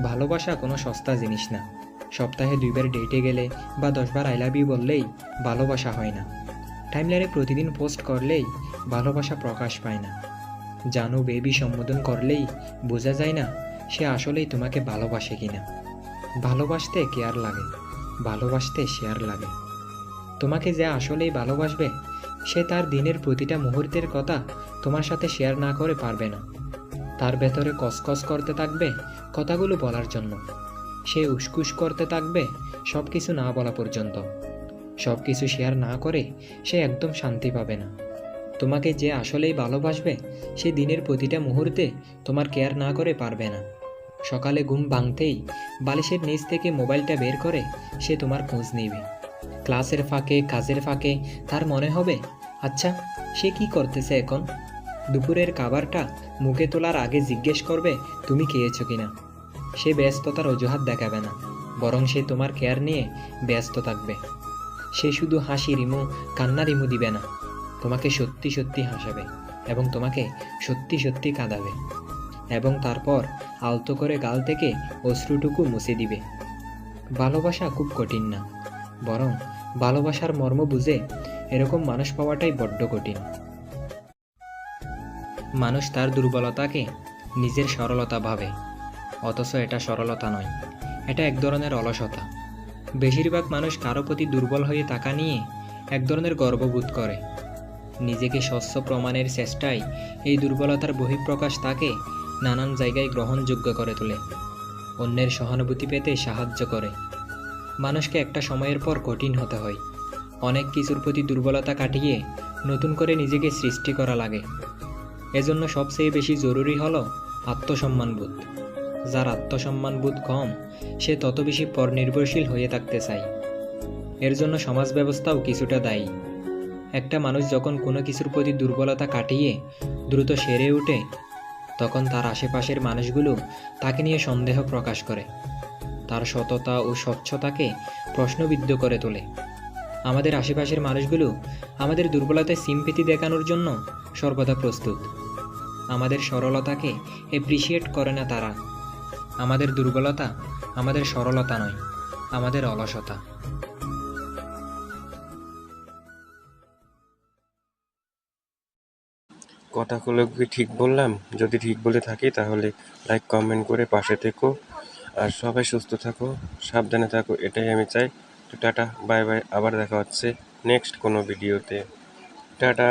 ভালোবাসা কোনো সস্তা জিনিস না। সপ্তাহে দুইবার ডেটে গেলে বা দশবার আই লাভ ইউ বললেই ভালোবাসা হয় না। টাইমলাইনে প্রতিদিন পোস্ট করলেই ভালোবাসা প্রকাশ পায় না। জানো বেবি সম্বোধন করলেই বোঝা যায় না সে আসলেই তোমাকে ভালোবাসে কিনা। ভালোবাসতে কেয়ার লাগে, ভালোবাসতে শেয়ার লাগে। তোমাকে যে আসলেই ভালোবাসবে, সে তার দিনের প্রতিটা মুহূর্তের কথা তোমার সাথে শেয়ার না করে পারবে না। তার ভেতরে কসকস করতে থাকবে কথাগুলো বলার জন্য। সে উসকুস করতে থাকবে সব কিছু না বলা পর্যন্ত। সব কিছু শেয়ার না করে সে একদম শান্তি পাবে না। তোমাকে যে আসলেই ভালোবাসবে, সে দিনের প্রতিটা মুহূর্তে তোমার কেয়ার না করে পারবে না। সকালে ঘুম ভাঙতেই বালিশের নিচ থেকে মোবাইলটা বের করে সে তোমার খোঁজ নেবে। ক্লাসের ফাঁকে, কাজের ফাঁকে তার মনে হবে আচ্ছা সে কি করতেছে এখন? দুপুরের খাবারটা মুখে তোলার আগে জিজ্ঞেস করবে, তুমি খেয়েছো কিনা? সে ব্যস্ততার অজুহাত দেখাবে না, বরং সে তোমার কেয়ার নিয়ে ব্যস্ত থাকবে। সে শুধু হাসি রিমু, কান্না রিমু দিবে না, তোমাকে সত্যি সত্যি হাসাবে এবং তোমাকে সত্যি সত্যি কাঁদাবে এবং তারপর আলতো করে গাল থেকে অশ্রুটুকু মুছে দিবে। ভালোবাসা খুব কঠিন না, বরং ভালোবাসার মর্ম বুঝে এরকম মানুষ পাওয়াটাই বড্ড কঠিন। মানুষ তার দুর্বলতাকে নিজের সরলতা ভাবে। অথচ এটা সরলতা নয়, এটা এক ধরনের অলসতা। বেশিরভাগ মানুষ কারও প্রতি দুর্বল হয়ে টাকা নিয়ে এক ধরনের গর্ববোধ করে। নিজেকে স্বচ্ছ প্রমাণের চেষ্টায় এই দুর্বলতার বহিঃপ্রকাশ তাকে নানান জায়গায় গ্রহণযোগ্য করে তোলে, অন্যের সহানুভূতি পেতে সাহায্য করে। মানুষকে একটা সময়ের পর কঠিন হতে হয়। অনেক কিছুর প্রতি দুর্বলতা কাটিয়ে নতুন করে নিজেকে সৃষ্টি করা লাগে। এজন্য সবচেয়ে বেশি জরুরি হলো আত্মসম্মানবোধ। যার আত্মসম্মানবোধ কম, সে তত বেশি পরনির্ভরশীল হয়ে থাকতে চায়। এর জন্য সমাজ ব্যবস্থাও কিছুটা দায়ী। একটা মানুষ যখন কোনো কিছুর প্রতি দুর্বলতা কাটিয়ে দ্রুত সেরে ওঠে তখন তার আশেপাশের মানুষগুলো তাকে নিয়ে সন্দেহ প্রকাশ করে। তার সততা ও স্বচ্ছতাকে প্রশ্নবিদ্ধ করে তোলে। আমাদের আশেপাশের মানুষগুলো আমাদের দুর্বলতায় সিম্পিতি দেখানোর জন্য সর্বদা প্রস্তুত। আমাদের সরলতাকে এপ্রিসিয়েট করে না তারা। আমাদের দুর্বলতা আমাদের সরলতা নয়, আমাদের অলসতা। কথাগুলো কি ঠিক বললাম? যদি ঠিক বলে থাকি তাহলে লাইক কমেন্ট করে পাশে থেকো। আর সবাই সুস্থ থাকো, সাবধানে থাকো, এটাই আমি চাই। তো টাটা বাই বাই আবার দেখা হচ্ছে নেক্সট কোনো ভিডিওতে টাটা!